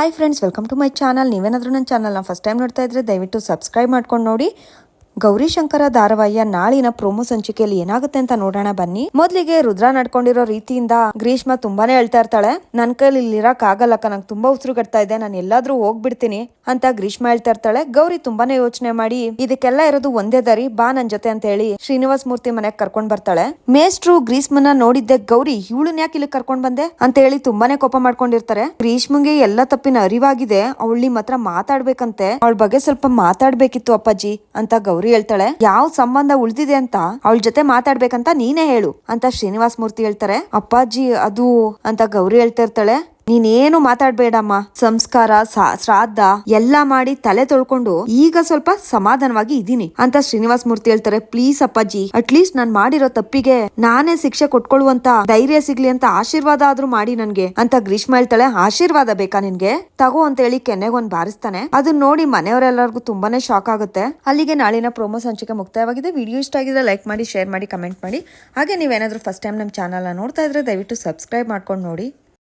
Hi friends welcome to my channel ನೀವೇನಾದರೂ ನನ್ನ ಚಾನಲ್ನ ಫಸ್ಟ್ ಟೈಮ್ ನೋಡ್ತಾ ಇದ್ರೆ ದಯವಿಟ್ಟು ಸಬ್ಸ್ಕ್ರೈಬ್ ಮಾಡ್ಕೊಂಡು ನೋಡಿ. ಗೌರಿ ಶಂಕರ ಧಾರಾವಾಹಿಯ ನಾಳಿನ ಪ್ರೋಮೋ ಸಂಚಿಕೆಯಲ್ಲಿ ಏನಾಗುತ್ತೆ ಅಂತ ನೋಡೋಣ ಬನ್ನಿ. ಮೊದ್ಲಿಗೆ ರುದ್ರ ನಡ್ಕೊಂಡಿರೋ ರೀತಿಯಿಂದ ಗ್ರೀಷ್ಮ ತುಂಬಾನೇ ಹೇಳ್ತಾ ಇರ್ತಾಳೆ. ನನ್ ಕೈಲಿ ಇಲ್ಲಿ ಇರಕ್ ಆಗಲ್ಲಕ್ಕ ನಂಗೆ ತುಂಬಾ ಉಸಿರು ಕಟ್ತಾ ಇದೆ, ನಾನು ಎಲ್ಲಾದ್ರೂ ಹೋಗ್ಬಿಡ್ತೀನಿ ಅಂತ ಗ್ರೀಷ್ಮ ಹೇಳ್ತಾ ಇರ್ತಾಳೆ. ಗೌರಿ ತುಂಬಾನೇ ಯೋಚನೆ ಮಾಡಿ, ಇದಕ್ಕೆಲ್ಲ ಇರೋದು ಒಂದೇ ದಾರಿ, ಬಾ ನನ್ ಜೊತೆ ಅಂತ ಹೇಳಿ ಶ್ರೀನಿವಾಸ್ ಮೂರ್ತಿ ಮನೆಗೆ ಕರ್ಕೊಂಡ್ ಬರ್ತಾಳೆ. ಮೇಸ್ಟ್ರು ಗ್ರೀಷ್ಮನ ನೋಡಿದ್ದೆ, ಗೌರಿ ಇವಳನ್ ಯಾಕೆ ಇಲ್ಲಿ ಕರ್ಕೊಂಡ್ ಬಂದೆ ಅಂತ ಹೇಳಿ ತುಂಬಾನೇ ಕೋಪ ಮಾಡ್ಕೊಂಡಿರ್ತಾರೆ. ಗ್ರೀಷ್ಮಗೆ ಎಲ್ಲ ತಪ್ಪಿನ ಅರಿವಾಗಿದೆ, ಅವಳಿ ಮಾತ್ರ ಮಾತಾಡ್ಬೇಕಂತೆ, ಅವಳ ಬಗ್ಗೆ ಸ್ವಲ್ಪ ಮಾತಾಡ್ಬೇಕಿತ್ತು ಅಪ್ಪಾಜಿ ಅಂತ ಗೌರಿ ಹೇಳ್ತಾಳೆ, ಯಾವ ಸಂಬಂಧ ಉಳಿದಿದೆ ಅಂತ ಅವಳ ಜೊತೆ ಮಾತಾಡ್ಬೇಕಂತ ನೀನೇ ಹೇಳು ಅಂತ ಶ್ರೀನಿವಾಸ ಮೂರ್ತಿ ಹೇಳ್ತಾರೆ. ಅಪ್ಪಾಜಿ ಅದು ಅಂತ ಗೌರಿ ಹೇಳ್ತಾ ಇರ್ತಾಳೆ. ನೀನೇನು ಮಾತಾಡ್ಬೇಡಮ್ಮ. ಸಂಸ್ಕಾರ ಶ್ರಾದ್ದ ಎಲ್ಲ ಮಾಡಿ ತಲೆ ತೊಳ್ಕೊಂಡು ಈಗ ಸ್ವಲ್ಪ ಸಮಾಧಾನವಾಗಿ ಇದೀನಿ ಅಂತ ಶ್ರೀನಿವಾಸ್ ಮೂರ್ತಿ ಹೇಳ್ತಾರೆ, ಪ್ಲೀಸ್ ಅಪ್ಪಾಜಿ ಅಟ್ಲೀಸ್ಟ್ ನಾನ್ ಮಾಡಿರೋ ತಪ್ಪಿಗೆ ನಾನೇ ಶಿಕ್ಷೆ ಕೊಟ್ಕೊಳ್ಳುವಂತ ಧೈರ್ಯ ಸಿಗ್ಲಿ ಅಂತ ಆಶೀರ್ವಾದ ಆದ್ರೂ ಮಾಡಿ ನನ್ಗೆ. ಅಂತ ಗ್ರೀಷ್ಮ ಹೇಳ್ತಾಳೆ, ಆಶೀರ್ವಾದ ಬೇಕಾ ನಿನ್ಗೆ? ತಗೋ ಅಂತ ಹೇಳಿ ಕೆನ್ನೆಗೊಂದ್ ಬಾರಿಸ್ತಾನೆ. ಅದನ್ನ ನೋಡಿ ಮನೆಯವರೆಲ್ಲರಿಗೂ ತುಂಬಾನೇ ಶಾಕ್ ಆಗುತ್ತೆ. ಅಲ್ಲಿಗೆ ನಾಳಿನ ಪ್ರೋಮೋ ಸಂಚಿಕೆ ಮುಕ್ತಾಯವಾಗಿದೆ. ವಿಡಿಯೋ ಇಷ್ಟ ಆಗಿದ್ರೆ ಲೈಕ್ ಮಾಡಿ ಶೇರ್ ಮಾಡಿ ಕಮೆಂಟ್ ಮಾಡಿ. ಹಾಗೆ ನೀವೇನಾದ್ರೂ ಫಸ್ಟ್ ಟೈಮ್ ನಮ್ಮ ಚಾನಲ್ನ ನೋಡ್ತಾ ಇದ್ರೆ ದಯವಿಟ್ಟು ಸಬ್ಸ್ಕ್ರೈಬ್ ಮಾಡ್ಕೊಂಡು ನೋಡಿ.